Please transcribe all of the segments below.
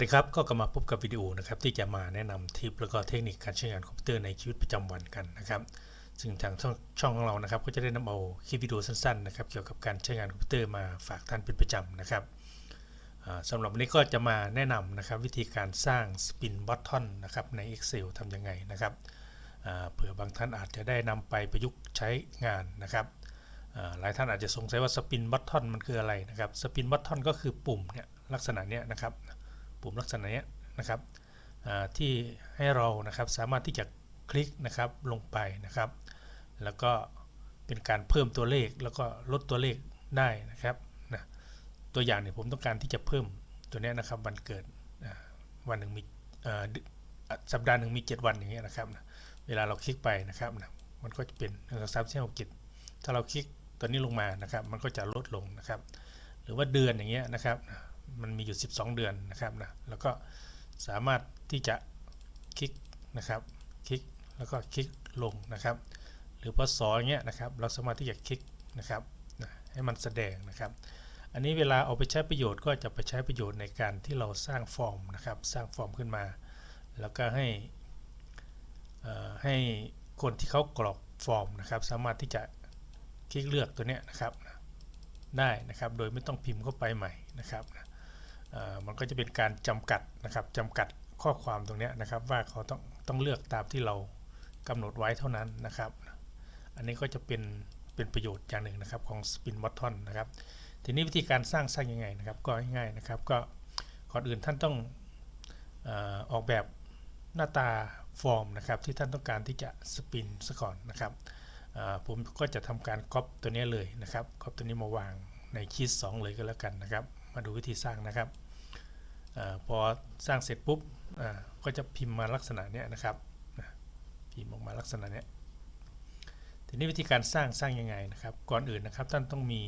สวัสดีครับ ก็กลับมาพบกับวิดีโอนะครับที่จะมาแนะนำทิปแล้วก็เทคนิคการใช้งานคอมพิวเตอร์ในชีวิตประจำวันกันนะครับซึ่งทางช่องของเรานะครับ ก็จะได้นำเอาคลิปวิดีโอสั้นๆนะครับเกี่ยวกับการใช้งานคอมพิวเตอร์มาฝากท่านเป็นประจำนะครับอ่าสำหรับวันนี้ก็จะมาแนะนำนะครับวิธีการสร้างสปินบัตทอนนะครับใน Excel ทำยังไงนะครับเผื่อบางท่านอาจจะได้นำไปประยุกต์ใช้งานนะครับหลายท่านอาจจะสงสัยว่าสปินบัตทอนมันคืออะไรนะครับสปินบัตทอนก็คือปุ่มเนี่ยลักษณะเนี้ยนะครับ ปุ่มลักษณะนี้นะครับที่ให้เรานะครับสามารถที่จะคลิกนะครับลงไปนะครับ แล้วก็เป็นการเพิ่มตัวเลขแล้วก็ลดตัวเลขได้นะครับนะตัวอย่างเนี่ยผมต้องการที่จะเพิ่มตัวนี้นะครับวันเกิดวันหนึ่งมีสัปดาห์หนึ่งมี 7 วันอย่างเงี้ยนะครับนะเวลาเราคลิกไปนะครับนะมันก็จะเป็นหนึ่งสองสามสี่หกเจ็ดถ้าเราคลิกตัวนี้ลงมานะครับ มันก็จะลดลงนะครับ หรือว่าเดือนอย่างเงี้ยนะครับ มันมีอยู่ 12 เดือนนะครับนะแล้วก็สามารถที่จะคลิกนะครับคลิกแล้วก็คลิกลงนะครับ หรือพอย่างเงี้ยนะครับเราสามารถที่จะคลิกนะครับนะให้มันแสดงนะครับ อันนี้เวลาเอาไปใช้ประโยชน์ก็จะไปใช้ประโยชน์ในการที่เราสร้างฟอร์มนะครับ สร้างฟอร์มขึ้นมา แล้วก็ให้ให้คนที่เขากรอกฟอร์มนะครับ สามารถที่จะคลิกเลือกตัวเนี้ยนะครับได้นะครับ โดยไม่ต้องพิมพ์เข้าไปใหม่นะครับ มันก็จะเป็นการจำกัดนะครับจำกัดข้อความตรงนี้นะครับ ว่าเขาต้องต้องเลือกตามที่เรากำหนดไว้เท่านั้นนะครับ อันนี้ก็จะเป็นเป็นประโยชน์อย่างหนึ่งนะครับของ Spin Button นะครับ ทีนี้วิธีการสร้างสร้างยังไงนะครับ ก็ง่ายๆนะครับ ก็ก่อนอื่นท่านต้องออกแบบหน้าตาฟอร์มนะครับ ที่ท่านต้องการที่จะสปินซะก่อนนะครับผมก็จะทำการก๊อปตัวนี้เลยนะครับก๊อปตัวนี้มาวางในคีย์2เลยก็แล้วกันนะครับ มาดูวิธีสร้างนะครับ พอสร้างเสร็จปุ๊บก็จะพิมพ์มาลักษณะนี้นะครับพิมพ์ออกมาลักษณะนี้ทีนี้วิธีการสร้างสร้างยังไงนะครับ ก่อนอื่นนะครับท่านต้องมี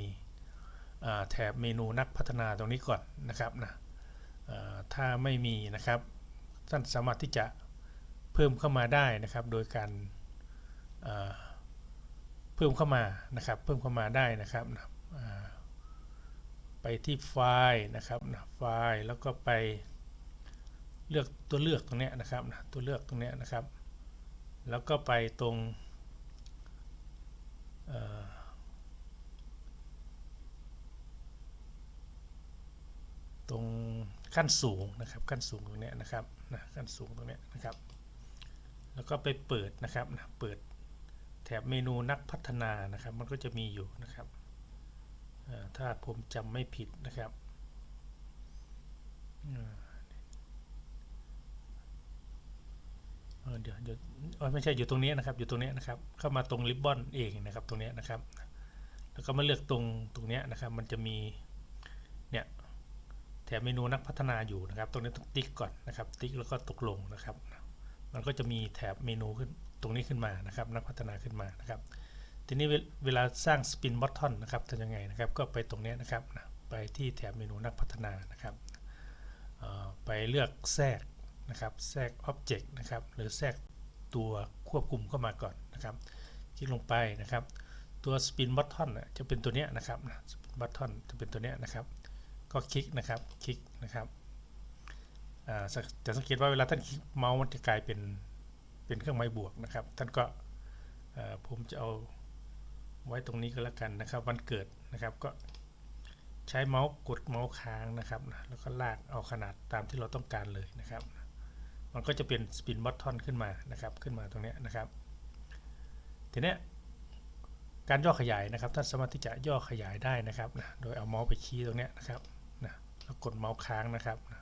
แถบเมนูนักพัฒนาตรงนี้ก่อนนะครับนะถ้าไม่มีนะครับท่านสามารถที่จะเพิ่มเข้ามาได้นะครับ โดยการเพิ่มเข้ามานะครับ เพิ่มเข้ามาได้นะครับ ไปที่ไฟล์นะครับนะไฟล์แล้วก็ไปเลือกตัวเลือกตรงนี้นะครับนะตัวเลือกตรงนี้นะครับ แล้วก็ไปตรงตรงขั้นสูงนะครับ ขั้นสูงตรงนี้นะครับนะขั้นสูงตรงนี้นะครับ แล้วก็ไปเปิดนะครับนะเปิดแถบเมนูนักพัฒนานะครับ มันก็จะมีอยู่นะครับ ถ้าผมจำไม่ผิดนะครับเดี๋ยวเดี๋ยวไม่ใช่อยู่ตรงนี้นะครับ อยู่ตรงนี้นะครับ เข้ามาตรงริบบอนเองนะครับ ตรงนี้นะครับ แล้วก็มาเลือกตรงตรงนี้นะครับ มันจะมีเนี่ยแถบเมนูนักพัฒนาอยู่นะครับ ตรงนี้ต้องติ๊กก่อนนะครับ ติ๊กแล้วก็ตกลงนะครับ มันก็จะมีแถบเมนูขึ้นตรงนี้ขึ้นมานะครับ นักพัฒนาขึ้นมานะครับ ทีนี้เวลาสร้างสปินบอททอนนะครับทำยังไงนะครับ ก็ไปตรงนี้นะครับไปที่แถบเมนูนักพัฒนานะครับไปเลือกแทรกนะครับแทรกอ็อบเจกต์นะครับหรือแทรกตัวควบคุมเข้ามาก่อนนะครับ คลิกลงไปนะครับ ตัวสปินบอททอนจะเป็นตัวนี้นะครับสปินบอททอนจะเป็นตัวนี้นะครับ ก็คลิกนะครับคลิกนะครับจะสังเกตว่าเวลาท่านคลิกเมาส์มันจะกลายเป็นเป็นเครื่องหมายบวกนะครับ ท่านก็ผมจะเอา ไว้ตรงนี้ก็แล้วกันนะครับ วันเกิดนะครับก็ใช้เมาส์กดเมาส์ค้างนะครับแล้วก็ลากเอาขนาดตามที่เราต้องการเลยนะครับ มันก็จะเป็นสปินบัตทอนขึ้นมานะครับขึ้นมาตรงนี้นะครับ ทีนี้การย่อขยายนะครับท่านสามารถที่จะย่อขยายได้นะครับนะโดยเอาเมาส์ไปชี้ตรงนี้นะครับนะแล้วกดเมาส์ค้างนะครับนะ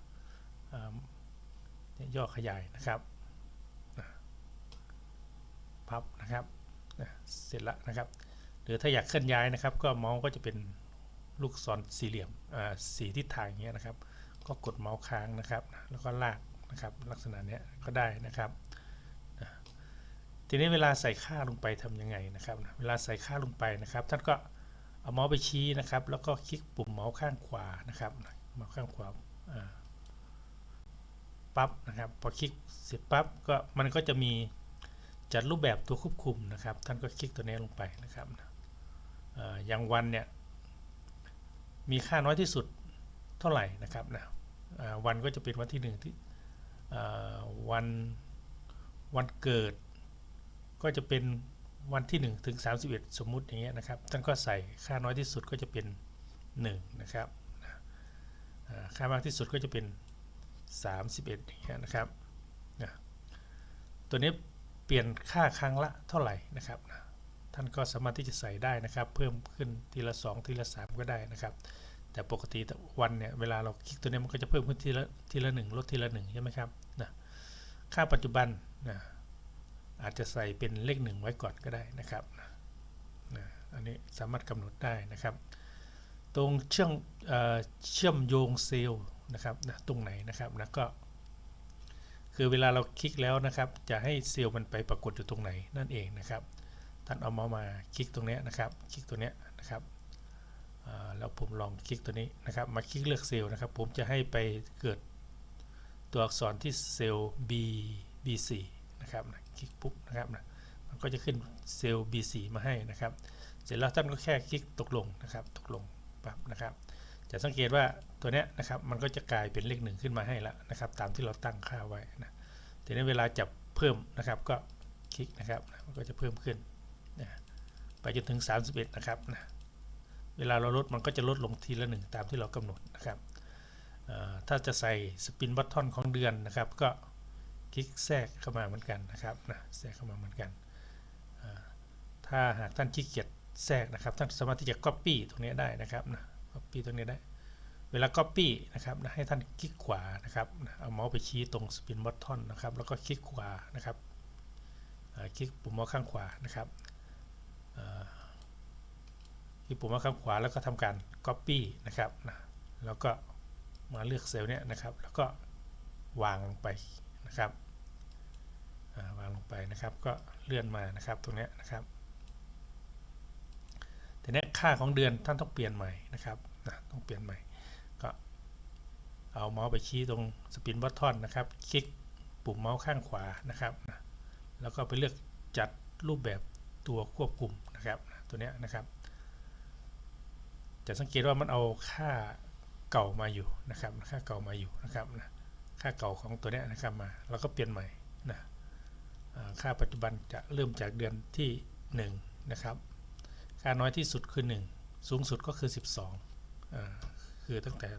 ย่อขยายนะครับพับนะครับเสร็จแล้วนะครับ รือถ้าอยากเคลื่อนย้ายนะครับ ก็เมาส์ก็จะเป็นลูกศรสี่เหลี่ยมสีทิศทางอย่างเงี้ยนะครับ ก็กดเมาส์ค้างนะครับ แล้วก็ลากนะครับลักษณะเนี้ยก็ได้นะครับทีนี้เวลาใส่ค่าลงไปทํำยังไงนะครับ เวลาใส่ค่าลงไปนะครับ ท่านก็เอาเมาส์ไปชี้นะครับ แล้วก็คลิกปุ่มเมาส์ข้างขวานะครับเมาส์ข้างขวาปั๊บนะครับ พอคลิกเสร็จปั๊บก็มันก็จะมีจัดรูปแบบตัวควบคุมนะครับ ท่านก็คลิกตัวนี้ลงไปนะครับ อย่างวันเนี่ยมีค่าน้อยที่สุดเท่าไหร่นะครับนะวันก็จะเป็นวันที่หนึ่งที่วันวันเกิด ก็จะเป็นวันที่ 1 ถึง 31 สมมุติอย่างเงี้ยนะครับท่านก็ใส่ค่าน้อยที่สุดก็จะเป็น 1 นะครับค่ามากที่สุดก็จะเป็น 31อย่างเงี้ยนะครับนะตัวนี้เปลี่ยนค่าครั้งละเท่าไหร่นะครับนะ ท่านก็สามารถที่จะใส่ได้นะครับ เพิ่มขึ้นทีละ 2 ทีละ 3 ก็ได้นะครับ แต่ปกติวันเนี่ยเวลาเราคลิกตัวนี้มันก็จะเพิ่มขึ้นทีละทีละหนึ่งลดทีละหนึ่งใช่ไหมครับนะค่าปัจจุบันนะอาจจะใส่เป็นเลขหนึ่งไว้ก่อนก็ได้นะครับนะนะอันนี้สามารถกำหนดได้นะครับ ตรงเชื่อมเเชื่อมโยงเซลล์นะครับนะตรงไหนนะครับนะก็คือเวลาเราคลิกแล้วนะครับ จะให้เซลล์มันไปปรากฏอยู่ตรงไหนนั่นเองนะครับ ท่านเอามามาคลิกตรงนี้นะครับคลิกตัวนี้นะครับแล้วผมลองคลิกตัวนี้นะครับมาคลิกเลือกเซลล์นะครับ ผมจะให้ไปเกิดตัวอักษรที่เซลล์ B B4 นะครับนะคลิกปุ๊บนะครับนะมันก็จะขึ้นเซลล์ B4 มาให้นะครับ เสร็จแล้วท่านก็แค่คลิกตกลงนะครับ ตกลงปั๊บนะครับ จะสังเกตว่าตัวเนี้ยนะครับมันก็จะกลายเป็นเลขหนึ่งขึ้นมาให้แล้วนะครับ ตามที่เราตั้งค่าไว้นะทีนี้เวลาจับเพิ่มนะครับก็คลิกนะครับมันก็จะเพิ่มขึ้น ไปจนถึง 31 นะครับนะเวลาเราลดมันก็จะลดลงทีละหนึ่งตามที่เรากำหนดนะครับถ้าจะใส่สปินบัตทอนของเดือนนะครับ ก็คลิกแทรกเข้ามาเหมือนกันนะครับนะแทรกเข้ามาเหมือนกัน ถ้าหากท่านขี้เกียจแทรกนะครับ ท่านสามารถที่จะ Copy ตรงนี้ได้นะครับนะ Copy ตรงนี้ได้ เวลา Copy นะครับนะให้ท่านคลิกขวานะครับนะเอาเมาส์ไปชี้ตรงสปินบัตทอนนะครับ แล้วก็คลิกขวานะครับคลิกปุ่มเมาส์ข้างขวานะครับ ที่ปุ่มว่าข้างขวาแล้วก็ทำการ Copy นะครับนะแล้วก็มาเลือกเซลล์เนี้ยนะครับ แล้วก็วางลงไปนะครับวางลงไปนะครับก็เลื่อนมานะครับตรงนี้นะครับแต่เนี้ยค่าของเดือนท่านต้องเปลี่ยนใหม่นะครับนะต้องเปลี่ยนใหม่ ก็เอาเมาส์ไปชี้ตรงสปินบัตทอนนะครับ คลิกปุ่มเมาส์ข้างขวานะครับนะแล้วก็ไปเลือกจัดรูปแบบตัวควบคุมนะครับ ตัวเนี้ยนะครับ จะสังเกตว่ามันเอาค่าเก่ามาอยู่นะครับค่าเก่ามาอยู่นะครับนะค่าเก่าของตัวนี้นะครับมาแล้วก็เปลี่ยนใหม่นะค่าปัจจุบันจะเริ่มจากเดือนที่1นะครับค่าน้อยที่สุดคือ 1 สูงสุดก็คือ 12อ่าคือตั้งแต่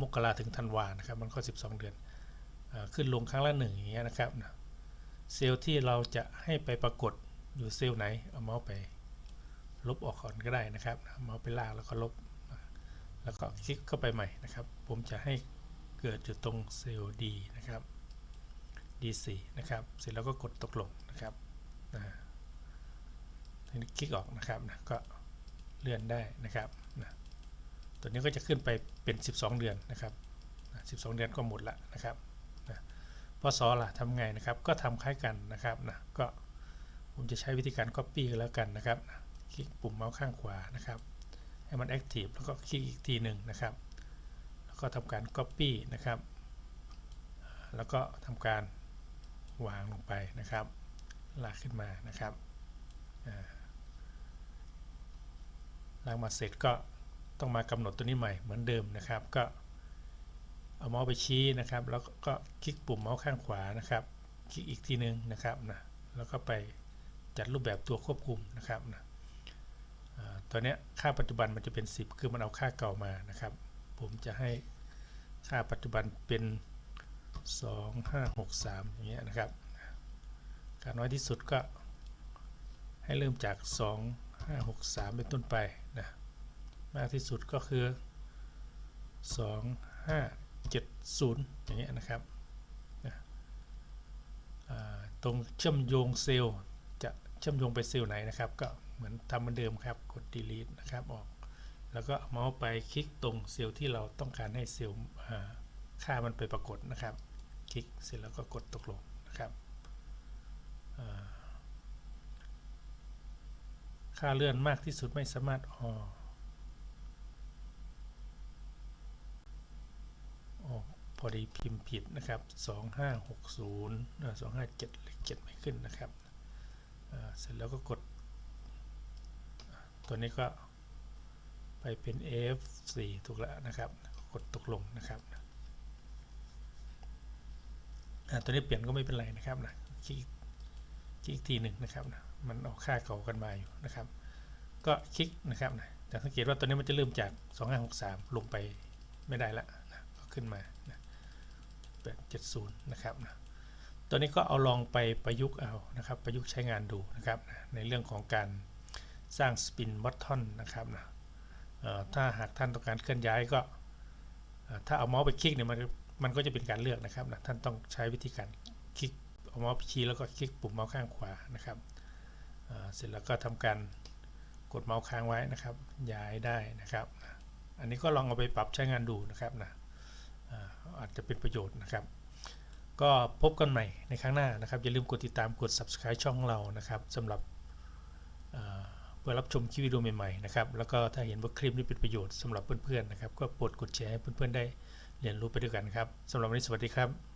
มกราถึงธันวานะครับมันก็ 12 เดือนอขึ้นลงครั้งละหนึ่งอย่างเงี้ยนะครับนะเซลล์ที่เราจะให้ไปปรากฏอยู่เซลล์ไหนเอาเมาส์ไป ลบออกก่อนก็ได้นะครับเมาส์ไปลากแล้วก็ลบ แล้วก็คลิกเข้าไปใหม่นะครับ ผมจะให้เกิดจุดตรงเซลล์ D นะครับ D4 นะครับ เสร็จแล้วก็กดตกลงนะครับนะทีนี้คลิกออกนะครับนะก็เลื่อนได้นะครับนะตัวนี้ก็จะขึ้นไปเป็น 12 เดือนนะครับนะ12 เดือนก็หมดละนะครับนะพอซอล่ะทำไงนะครับ ก็ทำคล้ายกันนะครับนะก็ผมจะใช้วิธีการ Copy กันแล้วกันนะครับนะ คลิกปุ่มเมาส์ข้างขวานะครับ ให้มัน Active แล้วก็คลิกอีกทีหนึ่งนะครับ แล้วก็ทำการ Copy นะครับ แล้วก็ทำการวางลงไปนะครับ ลากขึ้นมานะครับลากมาเสร็จก็ต้องมากำหนดตัวนี้ใหม่เหมือนเดิมนะครับ ก็เอาเมาส์ไปชี้นะครับ แล้วก็คลิกปุ่มเมาส์ข้างขวานะครับ คลิกอีกทีนึงนะครับนะแล้วก็ไปจัดรูปแบบตัวควบคุมนะครับนะ ตอนนี้ค่าปัจจุบันมันจะเป็น 10 คือมันเอาค่าเก่ามานะครับ ผมจะให้ค่าปัจจุบันเป็น 2563 อย่างเงี้ยนะครับค่าน้อยที่สุดก็ให้เริ่มจาก 2563 เป็นต้นไปนะมากที่สุดก็คือ 2570 อย่างเงี้ยนะครับตรงเชื่อมโยงเซลล์จะเชื่อมโยงไปเซลล์ไหนนะครับก็ เหมือนทำเหมือนเดิมครับ กด delete นะครับออก แล้วก็เมาส์ไปคลิกตรงเซลล์ที่เราต้องการให้เซลล์ค่ามันไปปรากฏนะครับ คลิกเสร็จแล้วก็กดตกลงนะครับค่าเลื่อนมากที่สุดไม่สามารถออกออกพอดีพิมพ์ผิดนะครับ 2560 257เลข7ไม่ขึ้นนะครับ เสร็จแล้วก็กด ตัวนี้ก็ไปเป็น F4 ถูกแล้วนะครับ กดตกลงนะครับตัวนี้เปลี่ยนก็ไม่เป็นไรนะครับนะคลิกคลิกทีหนึ่งนะครับนะมันออกค่าเก่ากันมาอยู่นะครับ ก็คลิกนะครับนะแต่สังเกตว่าตัวนี้มันจะเริ่มจาก 2563 ลงไปไม่ได้ละนะก็ขึ้นมานะ870 นะครับนะตัวนี้ก็เอาลองไปประยุกต์เอานะครับ ประยุกต์ใช้งานดูนะครับนะในเรื่องของการ สร้างสปินบัตทอนนะครับนะถ้าหากท่านต้องการเคลื่อนย้ายก็ ถ้าเอาเมาส์ไปคลิกเนี่ยมันมันก็จะเป็นการเลือกนะครับนะท่านต้องใช้วิธีการคลิกเอาเมาส์ชี้แล้วก็คลิกปุ่มเมาส์ข้างขวานะครับเสร็จแล้วก็ทำการกดเมาส์ค้างไว้นะครับ ย้ายได้นะครับ อันนี้ก็ลองเอาไปปรับใช้งานดูนะครับนะอาจจะเป็นประโยชน์นะครับ ก็พบกันใหม่ในครั้งหน้านะครับ อย่าลืมกดติดตามกด subscribe ช่องเรานะครับสำหรับ เพื่อรับชมคลิปวิดีโอใหม่ๆนะครับแล้วก็ถ้าเห็นว่าคลิปนี้เป็นประโยชน์สำหรับเพื่อนๆนะครับก็โปรดกดแชร์ให้เพื่อนๆได้เรียนรู้ไปด้วยกันครับสำหรับวันนี้สวัสดีครับ